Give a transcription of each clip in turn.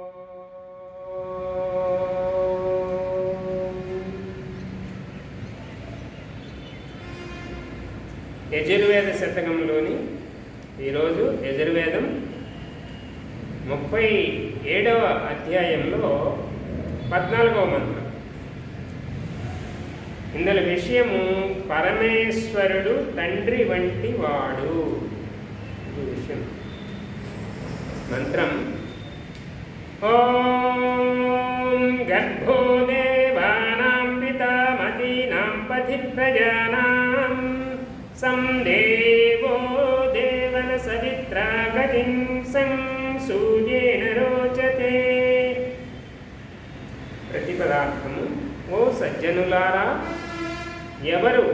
యజుర్వేద శతకంలోని ఈరోజు యజుర్వేదం ముప్పై ఏడవ అధ్యాయంలో పద్నాలుగవ మంత్రం. ఇందులో విషయము పరమేశ్వరుడు తండ్రి వంటి వాడు. విషయం. మంత్రం సవిత్రా గతిం సూర్యేణ రోచతే. ప్రతిపదార్థము ఓ సజ్జనులారా ఎవరు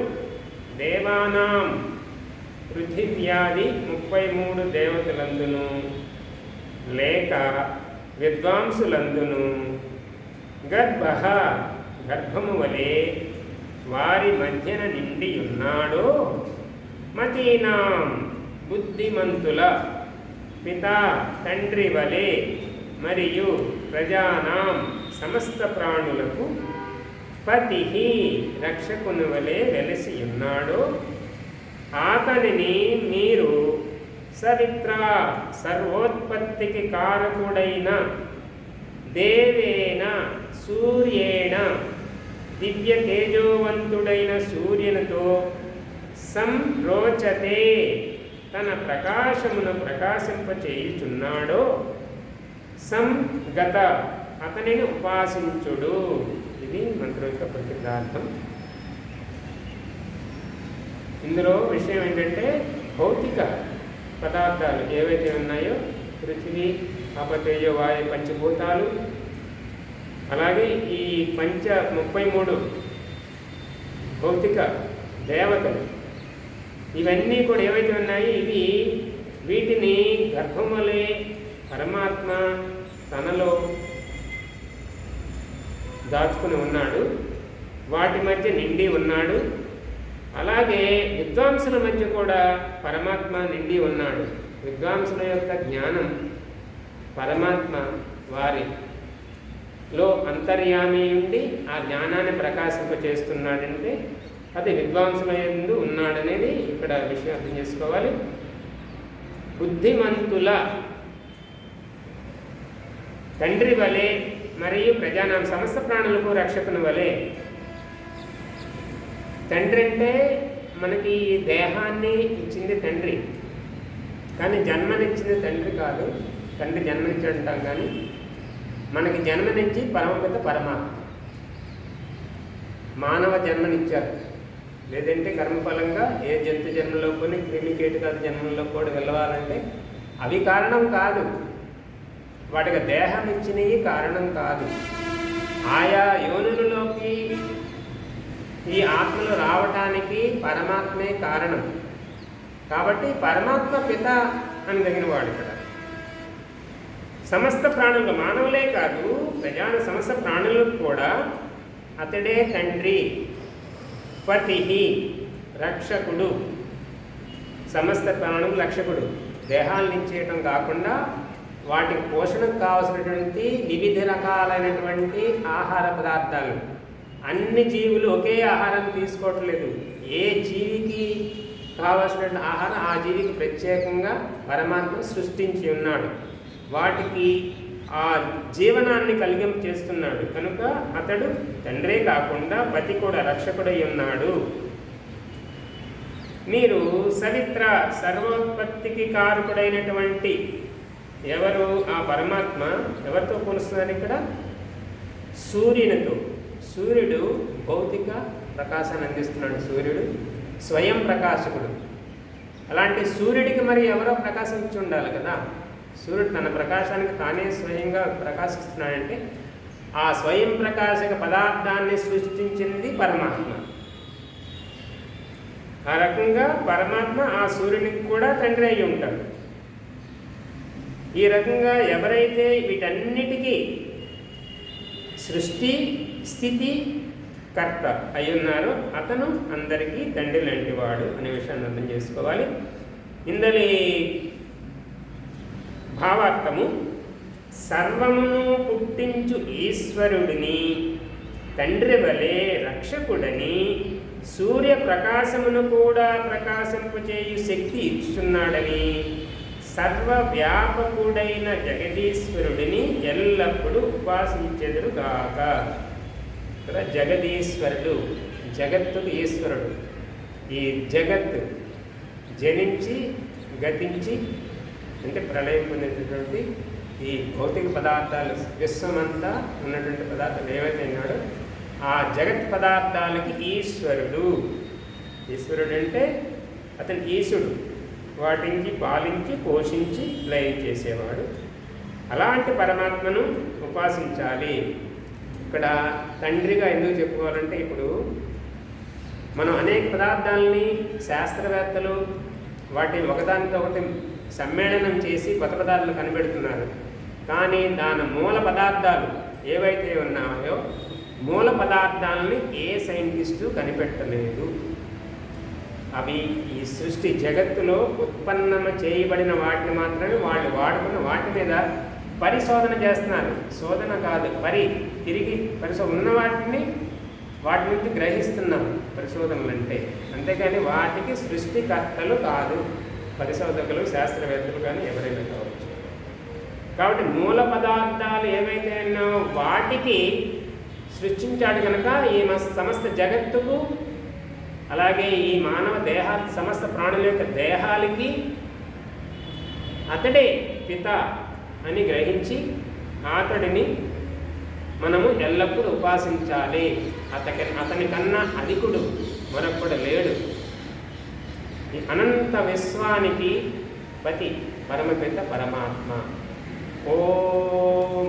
దేవానాం పృథివ్యాది ముప్పై మూడు దేవతలందును లేక విద్వాంసులందును. గర్భ గర్భము వలె వారి మధ్యన నిండి ఉన్నాడో మతీనాం బుద్ధిమంతుల పితా తండ్రి వలె మరియు ప్రజానాం సమస్త ప్రాణులకు పతి రక్షకుని వలె వెలసి ఉన్నాడో. అతనిని మీరు సవిత్ర సర్వోత్పత్తికి కారకుడైన దేవేన సూర్యేణ దివ్య తేజోవంతుడైన సూర్యునితో సంరోచతే. తన ప్రకాశమును ప్రకాశింపచేయుచున్నాడో సంగత అతనిని ఉపాసించుడు. ఇది మంత్రం యొక్క ప్రసిద్ధార్థం ఇందులో విషయం ఏంటంటే భౌతిక పదార్థాలు ఏవైతే ఉన్నాయో పృథివీ అపతేజ వాయు పంచభూతాలు అలాగే ఈ పంచ ముప్పై మూడు భౌతిక దేవతలు ఇవన్నీ కూడా ఏవైతే ఉన్నాయి ఇవి వీటిని గర్భములే పరమాత్మ తనలో దాచుకుని ఉన్నాడు. వాటి మధ్య నిండి ఉన్నాడు. అలాగే విద్వాంసుల మధ్య కూడా పరమాత్మ నిండి ఉన్నాడు. విద్వాంసుల యొక్క జ్ఞానం పరమాత్మ వారిలో అంతర్యామి ఉండి ఆ జ్ఞానాన్ని ప్రకాశింపచేస్తున్నాడంటే అది విద్వాంసుల ఎందు ఉన్నాడు. ఇక్కడ విషయం అర్థం చేసుకోవాలి. బుద్ధిమంతుల తండ్రి వలె మరియు ప్రజానాం సమస్త ప్రాణులకు రక్షకుని వలె తండ్రి అంటే మనకి ఈ దేహాన్ని ఇచ్చింది తండ్రి. కానీ జన్మనిచ్చింది తండ్రి కాదు. తండ్రి జన్మనిచ్చాడంటాం కానీ మనకి జన్మనిచ్చి పరమపిత పరమాత్మ. మానవ జన్మనిచ్చారు లేదంటే కర్మఫలంగా ఏ జంతు జన్మలో కొని క్రిమికీటకాల జన్మల్లో కూడా వెళ్ళవాలంటే అవి కారణం కాదు. వాటికి దేహం ఇచ్చినవి కారణం కాదు. ఆయా యోనులలోకి ఈ ఆత్మలు రావటానికి పరమాత్మే కారణం. కాబట్టి పరమాత్మ పిత అని తగినవాడు ఇక్కడ. సమస్త ప్రాణులు మానవులే కాదు ప్రజాన సమస్త ప్రాణులకు కూడా అతడే తండ్రి. పతి రక్షకుడు. సమస్త ప్రాణం రక్షకుడు. దేహాన్ని ఇచ్చేయటం కాకుండా వాటికి పోషణకు కావలసినటువంటి వివిధ రకాలైనటువంటి ఆహార పదార్థాలు. అన్ని జీవులు ఒకే ఆహారం తీసుకోవట్లేదు. ఏ జీవికి కావలసినటువంటి ఆహారం ఆ జీవికి ప్రత్యేకంగా పరమాత్మ సృష్టించి ఉన్నాడు. వాటికి ఆ జీవనాన్ని కలిగం చేస్తున్నాడు. కనుక అతడు తండ్రే కాకుండా పతి కూడా రక్షకుడై ఉన్నాడు. మీరు సవిత్ర సర్వోత్పత్తికి కారకుడైనటువంటి ఎవరు ఆ పరమాత్మ? ఎవరితో పోలుస్తున్నారు ఇక్కడ? సూర్యునితో. సూర్యుడు భౌతిక ప్రకాశాన్ని అందిస్తున్నాడు. సూర్యుడు స్వయం ప్రకాశకుడు. అలాంటి సూర్యుడికి మరి ఎవరో ప్రకాశించి ఉండాలి కదా? సూర్యుడు తన ప్రకాశానికి తానే స్వయంగా ప్రకాశిస్తున్నాడంటే ఆ స్వయం ప్రకాశక పదార్థాన్ని సృష్టించింది పరమాత్మ. ఆ రకంగా పరమాత్మ ఆ సూర్యునికి కూడా తండ్రి అయి ఉంటాడు. ఈ రకంగా ఎవరైతే వీటన్నిటికీ సృష్టి స్థితి కర్త అయి ఉన్నారో అతను అందరికీ తండ్రి లాంటివాడు అనే విషయాన్ని అర్థం చేసుకోవాలి. ఇందలి భావార్థము సర్వమును పుట్టించు ఈశ్వరుడిని తండ్రి వలె రక్షకుడని సూర్య ప్రకాశమును కూడా ప్రకాశింపచేయు శక్తి ఇచ్చున్నాడని సర్వవ్యాపకుడైన జగదీశ్వరుడిని ఎల్లప్పుడూ ఉపాసించెదురుగాక. ఇక్కడ జగదీశ్వరుడు జగత్తుడు ఈశ్వరుడు. ఈ జగత్ జనించి గతించి అంటే ప్రళయం పొందినటువంటి ఈ భౌతిక పదార్థాలు విశ్వమంతా ఉన్నటువంటి పదార్థాలు ఏవైతే ఉన్నాడో ఆ జగత్ పదార్థాలకి ఈశ్వరుడు. ఈశ్వరుడు అంటే అతను ఈశుడు వాటికి పాలించి పోషించి లయం చేసేవాడు. అలాంటి పరమాత్మను ఉపాసించాలి. ఇక్కడ తండ్రిగా ఎందుకు చెప్పుకోవాలంటే ఇప్పుడు మనం అనేక పదార్థాలని శాస్త్రవేత్తలు వాటిని ఒకదానితో ఒకటి సమ్మేళనం చేసి కొత్త పదార్థాలు కనిపెడుతున్నారు. కానీ దాని మూల పదార్థాలు ఏవైతే ఉన్నాయో మూల పదార్థాలని ఏ సైంటిస్టు కనిపెట్టలేదు. అవి ఈ సృష్టి జగత్తులో ఉత్పన్నం చేయబడిన వాటిని మాత్రమే వాళ్ళు వాడుకున్న వాటి మీద పరిశోధన చేస్తున్నారు. శోధన కాదు పరి తిరిగి పరిశోధన ఉన్న వాటిని వాటి నుంచి గ్రహిస్తున్నాం పరిశోధనలు అంటే అంతేకాని వాటికి సృష్టికర్తలు కాదు. పరిశోధకులు శాస్త్రవేత్తలు కానీ ఎవరైనా కావచ్చు. కాబట్టి మూల పదార్థాలు ఏవైతే ఉన్నాయో వాటికి సృష్టించాడు కనుక ఈ సమస్త జగత్తుకు అలాగే ఈ మానవ దేహ సమస్త ప్రాణుల యొక్క దేహాలకి అతడే పిత అని గ్రహించి అతడిని మనము ఎల్లప్పుడూ ఉపాసించాలి. అతకి అతని కన్నా అధికుడు కూడా లేడు. ఈ అనంత విశ్వానికి పతి పరమపిత పరమాత్మ. ఓం